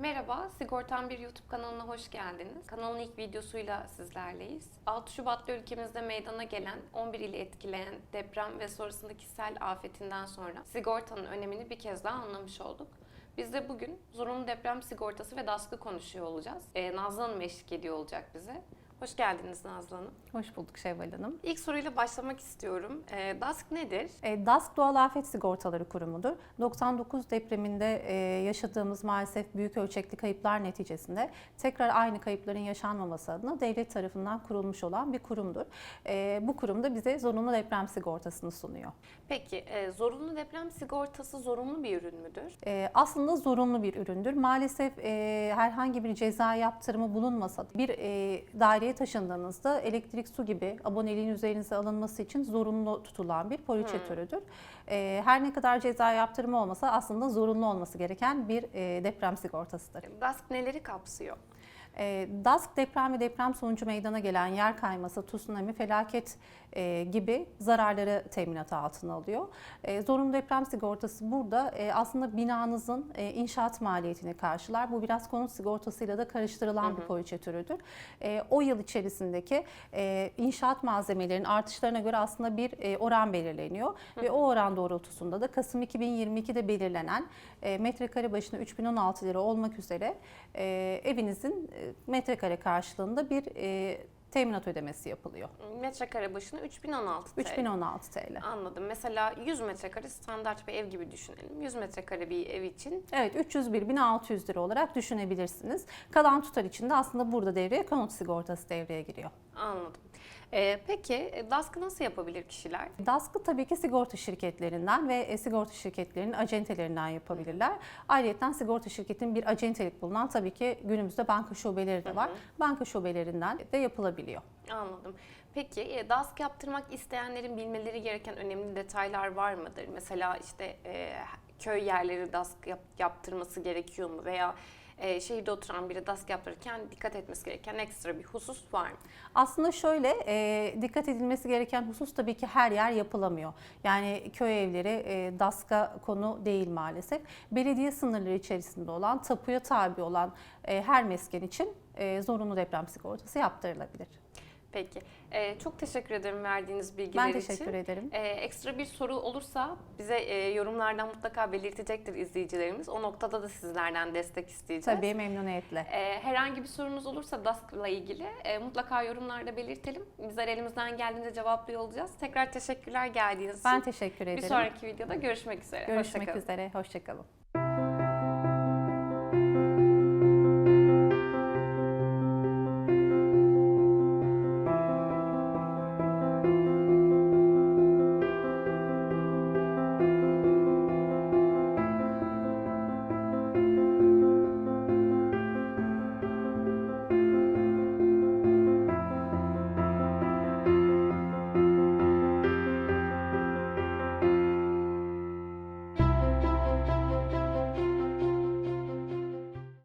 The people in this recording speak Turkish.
Merhaba, Sigortan Bir YouTube kanalına hoş geldiniz. Kanalın ilk videosuyla sizlerleyiz. 6 Şubat'ta ülkemizde meydana gelen 11 ili etkileyen deprem ve sonrasındaki sel afetinden sonra sigortanın önemini bir kez daha anlamış olduk. Biz de bugün zorunlu deprem sigortası ve DASK'ı konuşuyor olacağız. Ee, Nazlı Hanım eşlik ediyor olacak bize. Hoş geldiniz Nazlı Hanım. Hoş bulduk Şevval Hanım. İlk soruyla başlamak istiyorum. Ee, DASK nedir? E, DASK Doğal Afet Sigortaları Kurumu'dur. 99 depreminde e, yaşadığımız maalesef büyük ölçekli kayıplar neticesinde tekrar aynı kayıpların yaşanmaması adına devlet tarafından kurulmuş olan bir kurumdur. E, bu kurum da bize zorunlu deprem sigortasını sunuyor. Peki, e, zorunlu deprem sigortası zorunlu bir ürün müdür? E, aslında zorunlu bir üründür. Maalesef e, herhangi bir ceza yaptırımı bulunmasa bir e, daireye taşındığınızda elektrik, su gibi aboneliğin üzerinize alınması için zorunlu tutulan bir poliçe türüdür. E, her ne kadar ceza yaptırımı olmasa aslında zorunlu olması gereken bir e, deprem sigortasıdır. DASK neleri kapsıyor? E, DASK deprem ve deprem sonucu meydana gelen yer kayması, tsunami, felaket e, gibi zararları teminatı altına alıyor. E, zorunlu deprem sigortası burada e, aslında binanızın e, inşaat maliyetini karşılar. Bu biraz konut sigortasıyla da karıştırılan bir poliçe türüdür. E, o yıl içerisindeki e, inşaat malzemelerinin artışlarına göre aslında bir e, oran belirleniyor. Ve o oran doğrultusunda da Kasım 2022'de belirlenen e, metrekare başına 3016 lira olmak üzere e, evinizin metrekare karşılığında bir e, teminat ödemesi yapılıyor. Metrekare başına 3016 TL. 3016 TL. Anladım. Mesela 100 metrekare standart bir ev gibi düşünelim. 100 metrekare bir ev için Evet 301.600 lira olarak düşünebilirsiniz. Kalan tutar için de aslında burada devreye konut sigortası devreye giriyor. anladım. Ee, peki e, DASK'ı nasıl yapabilir kişiler? DASK'ı tabii ki sigorta şirketlerinden ve e, sigorta şirketlerinin acentelerinden yapabilirler. Ayrıca sigorta şirketinin bir acentelik bulunan tabii ki günümüzde banka şubeleri de var. Banka şubelerinden de yapılabiliyor. Anladım. Peki e, DASK yaptırmak isteyenlerin bilmeleri gereken önemli detaylar var mıdır? Mesela işte e, köy yerleri DASK yap- yaptırması gerekiyor mu? Veya e, şehirde oturan biri DASK yaptırırken dikkat etmesi gereken ekstra bir husus var mı? Aslında şöyle e, dikkat edilmesi gereken husus tabii ki her yer yapılamıyor. Yani köy evleri e, DASK'a konu değil maalesef. Belediye sınırları içerisinde olan, tapuya tabi olan e, her mesken için e, zorunlu deprem sigortası yaptırılabilir. Peki. E, çok teşekkür ederim verdiğiniz bilgiler Ben için. teşekkür ederim. Ee, ekstra bir soru olursa bize e, yorumlardan mutlaka belirtecektir izleyicilerimiz. O noktada da sizlerden destek isteyeceğiz. Tabii memnuniyetle. Ee, herhangi bir sorunuz olursa DASK'la ilgili e, mutlaka yorumlarda belirtelim. Bizler elimizden geldiğince cevaplıyor olacağız. Tekrar teşekkürler geldiğiniz için. Ben teşekkür ederim. Bir sonraki videoda görüşmek üzere. Görüşmek Hoşça üzere. Hoşçakalın.